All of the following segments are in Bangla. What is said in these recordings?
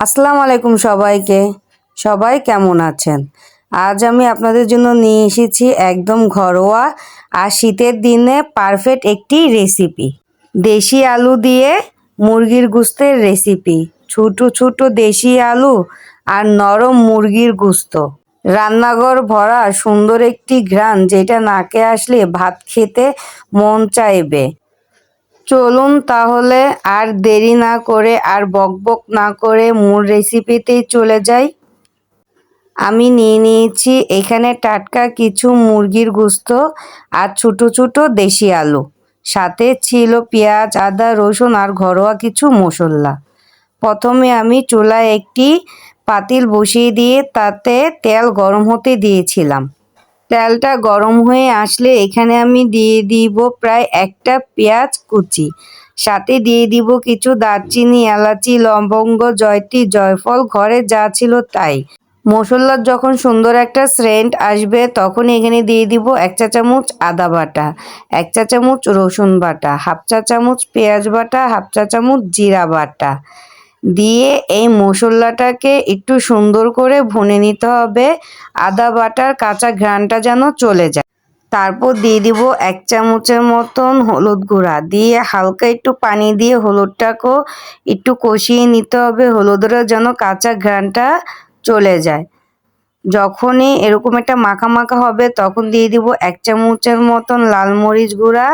আসসালামু আলাইকুম সবাইকে। সবাই কেমন আছেন? আজ আমি আপনাদের জন্য নিয়ে এসেছি একদম ঘরোয়া আর শীতের দিনে পারফেক্ট একটি রেসিপি দেশি আলু দিয়ে মুরগির গুস্তের রেসিপি ছোটো ছোটো দেশি আলু আর নরম মুরগির গুস্ত। রান্নাঘর ভরা সুন্দর একটি ঘ্রাণ যেটা নাকে আসলে ভাত খেতে মন চাইবে। চলুন তাহলে আর দেরি না করে আর বকবক না করে মূল রেসিপিতেই চলে যাই। আমি নিয়ে নিয়েছি এখানে টাটকা কিছু মুরগির গুস্ত আর ছোট ছোট দেশি আলু। সাথে ছিল পেঁয়াজ, আদা, রসুন আর ঘরোয়া কিছু মশলা। প্রথমে আমি চুলায় একটি পাতিল বসিয়ে দিয়ে তাতে তেল গরম হতে দিয়েছিলাম। তেলটা গরম হয়ে আসলে এখানে আমি দিয়ে দিব প্রায় একটা পেঁয়াজ কুচি। সাথে দিয়ে দিব কিছু দারচিনি, এলাচি, লবঙ্গ জয়তি জয়ফল, ঘরে যা ছিল তাই। মশলার যখন সুন্দর একটা সেন্ট আসবে তখন এখানে দিয়ে দিব এক চা চামচ আদা বাটা, এক চা চামচ রসুন বাটা, হাফ চা চামচ পেঁয়াজ বাটা, হাফ চা চামচ জিরা বাটা। দিয়ে এই মশলাটাকে একটু সুন্দর করে ভুনে নিতে হবে। আদা বাটার কাঁচা ঘ্রানটা যেন চলে যায়। তারপর দিয়ে দিব এক চামচের মতন হলুদ গুঁড়া। দিয়ে হালকা একটু পানি দিয়ে হলুদটাকেও একটু কষিয়ে নিতে হবে। হলুদের যেন কাঁচা ঘ্রানটা চলে যায়। যখনই এরকম একটা মাখা মাখা হবে, তখন দিয়ে দিব এক চামচের মতন লাল মরিচ গুঁড়া,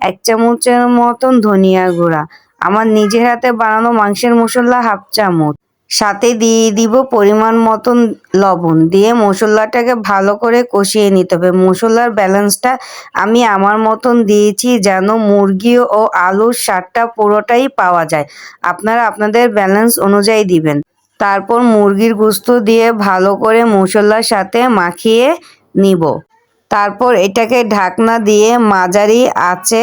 এক চামচের মতন ধনিয়া গুঁড়া। আমার নিজের হাতে বানানো মাংসের মশলা হাফ চামচ। সাথে দিয়ে দিব পরিমাণ মতন লবণ। দিয়ে মশলাটাকে ভালো করে কষিয়ে নিতে হবে। মশলার ব্যালেন্সটা আমি আমার মতন দিয়েছি যেন মুরগি ও আলুর স্বাদটা পুরোটাই পাওয়া যায়। আপনারা আপনাদের ব্যালেন্স অনুযায়ী দিবেন। তারপর মুরগির গুস্ত দিয়ে ভালো করে মশলার সাথে মাখিয়ে নিব। তারপর এটাকে ঢাকনা দিয়ে মাঝারি আছে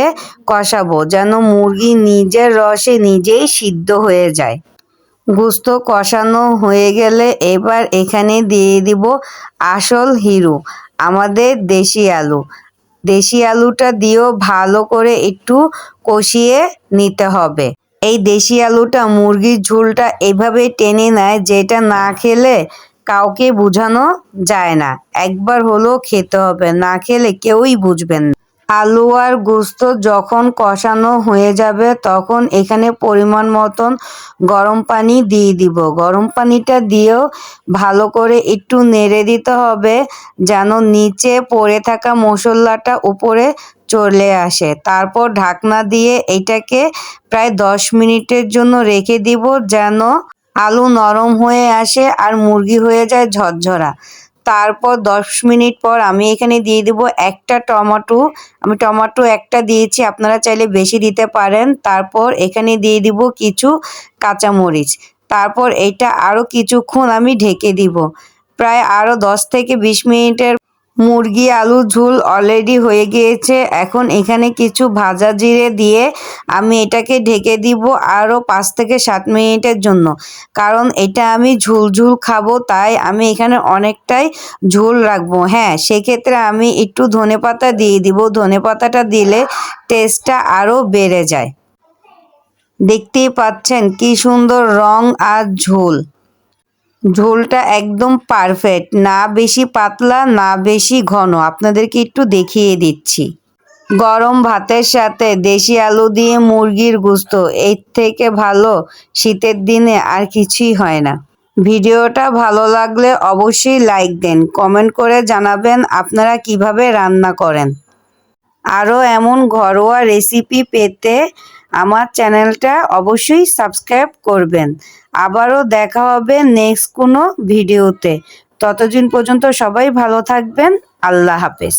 কষাবো, যেন মুরগি নিজের রসে নিজেই সিদ্ধ হয়ে যায়। গুস্ত কষানো হয়ে গেলে এবার এখানে দিয়ে দিব আসল হিরো, আমাদের দেশি আলু। দেশি আলুটা দিয়েও ভালো করে একটু কষিয়ে নিতে হবে। এই দেশি আলুটা মুরগির ঝোলটা এভাবে টেনে নেয়, যেটা না খেলে কাউকে বোঝানো যায় না। একবার হলেও খেতে হবে, না খেলে কেউই বুঝবেন না। আলু আর গোস্ত যখন কষানো হয়ে যাবে, তখন এখানে পরিমাণ মতন গরম পানি দিয়ে দিব। গরম পানিটা দিয়েও ভালো করে একটু নেড়ে দিতে হবে, যেন নিচে পড়ে থাকা মশলাটা উপরে চলে আসে। তারপর ঢাকনা দিয়ে এটাকে প্রায় দশ মিনিটের জন্য রেখে দিব, যেন আলু নরম হয়ে আসে আর মুরগি হয়ে যায় ঝরঝরা। তারপর দশ মিনিট পর আমি এখানে দিয়ে দেব একটা টমেটো। আমি টমেটো একটা দিয়েছি, আপনারা চাইলে বেশি দিতে পারেন। তারপর এখানে দিয়ে দিব কিছু কাঁচামরিচ। তারপর এটা আরও কিছুক্ষণ আমি ঢেকে দিব। প্রায় আরও দশ থেকে বিশ মিনিটের মুরগি, আলু, ঝোল অলরেডি হয়ে গিয়েছে। এখন এখানে কিছু ভাজা জিরে দিয়ে আমি এটাকে ঢেকে দিব আরও পাঁচ থেকে সাত মিনিটের জন্য। কারণ এটা আমি ঝুল ঝুল খাব, তাই আমি এখানে অনেকটাই ঝোল রাখব। হ্যাঁ সেক্ষেত্রে আমি একটু ধনে পাতা দিয়ে দিব। ধনে পাতাটা দিলে টেস্টটা আরও বেড়ে যায়। দেখতেই পাচ্ছেন কি সুন্দর রং আর ঝোল। ঝোলটা একদম পারফেক্ট না বেশি পাতলা, না বেশি ঘন। আপনাদেরকে একটু দেখিয়ে দিচ্ছি। গরম ভাতের সাথে দেশি আলু দিয়ে মুরগির গুস্ত, এর থেকে ভালো শীতের দিনে আর কিছুই হয় না। ভিডিওটা ভালো লাগলে অবশ্যই লাইক দেন কমেন্ট করে জানাবেন আপনারা কীভাবে রান্না করেন। আরও এমন ঘরোয়া রেসিপি পেতে আমার চ্যানেলটা অবশ্যই সাবস্ক্রাইব করবেন। আবারও দেখা হবে নেক্সট কোনো ভিডিওতে। ততদিন পর্যন্ত সবাই ভালো থাকবেন। আল্লাহ হাফেজ।